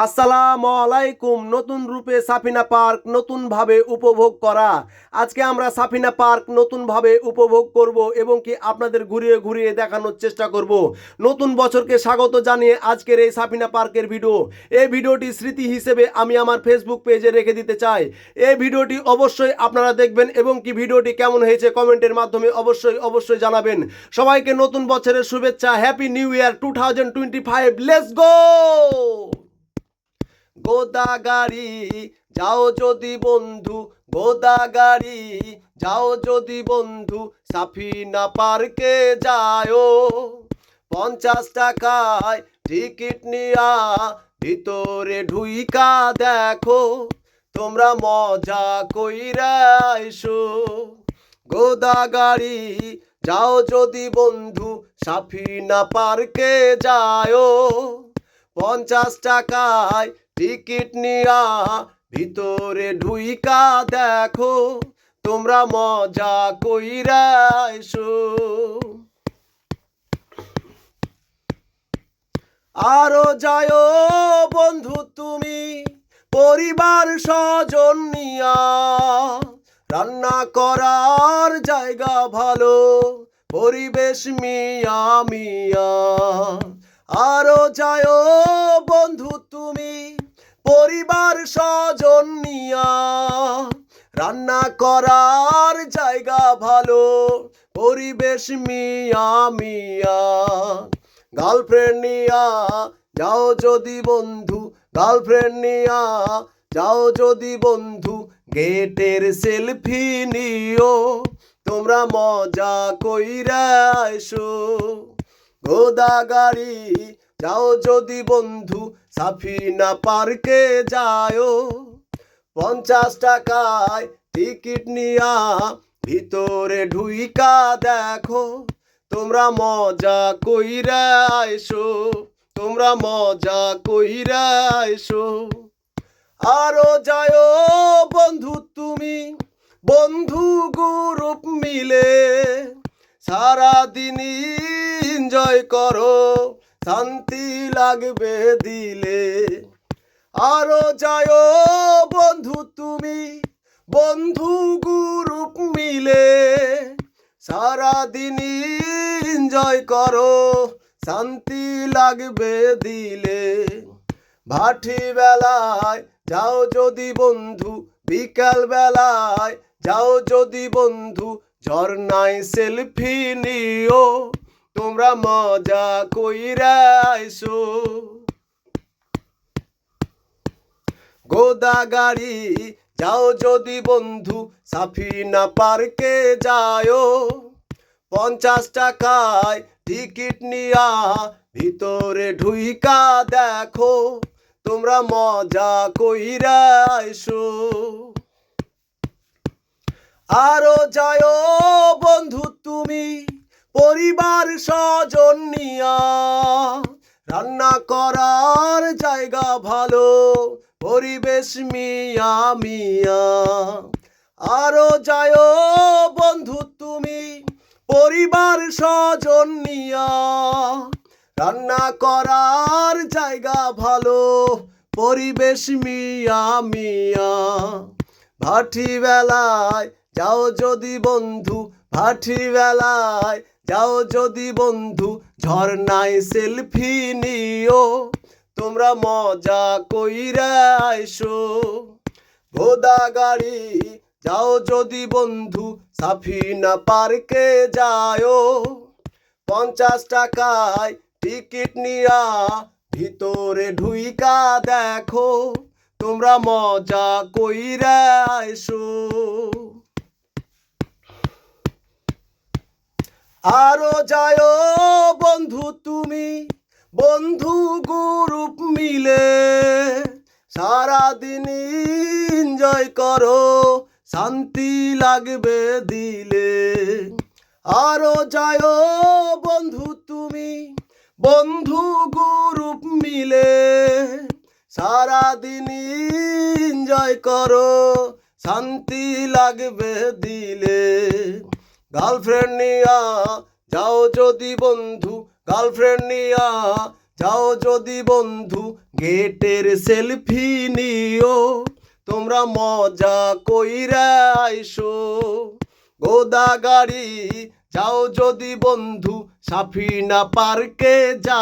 আসসালামু আলাইকুম, নতুন রূপে সাফিনা পার্ক নতুনভাবে উপভোগ করা। আজকে আমরা সাফিনা পার্ক নতুনভাবে উপভোগ করব এবং কি আপনাদের ঘুরিয়ে ঘুরিয়ে দেখানোর চেষ্টা করব। নতুন বছরকে স্বাগত জানিয়ে আজকের এই সাফিনা পার্কের ভিডিও। এই ভিডিওটি স্মৃতি হিসেবে আমি আমার ফেসবুক পেজে রেখে দিতে চাই। এই ভিডিওটি অবশ্যই আপনারা দেখবেন এবং কি ভিডিওটি কেমন হয়েছে কমেন্টের মাধ্যমে অবশ্যই অবশ্যই জানাবেন। সবাইকে নতুন বছরের শুভেচ্ছা happy new year two thousand twenty five let's go Godagari যাও যদি বন্ধু গোদাগাড়ি যাও যদি বন্ধু, সাফিনা পার্কে যাও পঞ্চাশ টাকায় টিকিট নিয়া ভিতরে ঢুইকা দেখো, তোমরা মজা কইরা এসো। গোদাগাড়ি যাও যদি বন্ধু, সাফিনা পার্কে যাও পঞ্চাশ টাকায় টিকিট নিয়া ভিতরে ঢুইকা দেখো, তোমরা মজা কইরা আরও যায় বন্ধু তুমি, পরিবার স্বজন নিয়া। রান্না করার জায়গা ভালো, পরিবেশ মিয়া মিয়া। আরও যায় বন্ধু তুমি, পরিবার স্বজন নিয়া। রান্না করার জায়গা ভালো, পরিবেশ মিয়া মিয়া। গার্লফ্রেন্ড নিয়া যাও যদি বন্ধু গার্লফ্রেন্ড নিয়া যাও যদি বন্ধু, গেটের সেলফি নিও। তোমরা মজা কইরা এসো। গোদাগাড়ি, যাও যদি বন্ধু সাফিনা পার্কে যাও পঞ্চাশ টাকায় টিকিট নিয়া ভিতরে ঢুইকা দেখো। তোমরা মজা কইরা এসো তোমরা মজা কইরা এসো আরও যায় বন্ধু তুমি, বন্ধু গ্রুপ মিলে। সারাদিন এনজয় করো, শান্তি লাগবে দিলে। আরও যায় বন্ধু তুমি, বন্ধু গ্রুপ মিলে। সারাদিন এনজয় করো, শান্তি লাগবে দিলে। ভাটি বেলায় যাও যদি বন্ধু, বিকাল বেলায় যাও যদি বন্ধু ঝর্ণায় সেলফি নিও, তোমরা মজা কইরা আইসো। গোদাগাড়ি যাও যদি বন্ধু, সাফিনা পার্কে যাও পঞ্চাশ টাকায় টিকিট নিয়া ভিতরে ঢুইকা দেখো, তোমরা মজা কইরা আরও যায় বন্ধু তুমি, পরিবার স্বজন নিয়া। রান্না করার জায়গা ভালো, পরিবেশ মিয়া মিয়া। আরও যায় বন্ধু তুমি, পরিবার স্বজন নিয়া। রান্না করার জায়গা ভালো, পরিবেশ মিয়া মিয়া। ভাটি বেলায় যাও যদি বন্ধু ভাটি বেলায়, যাও যদি বন্ধু ঝর্ণায় সেলফি নিও, তোমরা মজা কইরা এসো গোদাগাড়ি যাও যদি বন্ধু সাফিনা পার্কে যাও পঞ্চাশ টাকায় টিকিট নিয়া ভিতরে ঢুইকা দেখো, তোমরা মজা কইরা এসো আরও যায় বন্ধু তুমি, বন্ধু গ্রুপ মিলে। সারাদিন এনজয় করো, শান্তি লাগবে দিলে। আরও যায় বন্ধু তুমি, বন্ধু গ্রুপ মিলে। সারাদিন এনজয় করো, শান্তি লাগবে দিলে। গার্লফ্রেন্ড নিয়া, যাও যদি বন্ধু গার্লফ্রেন্ড নিয়া, যাও যদি বন্ধু, গেটের সেলফি নিও। তোমরা মজা কইরা আইসো। গোদা গাড়ি, যাও যদি বন্ধু, সাফিনা পার্কে যা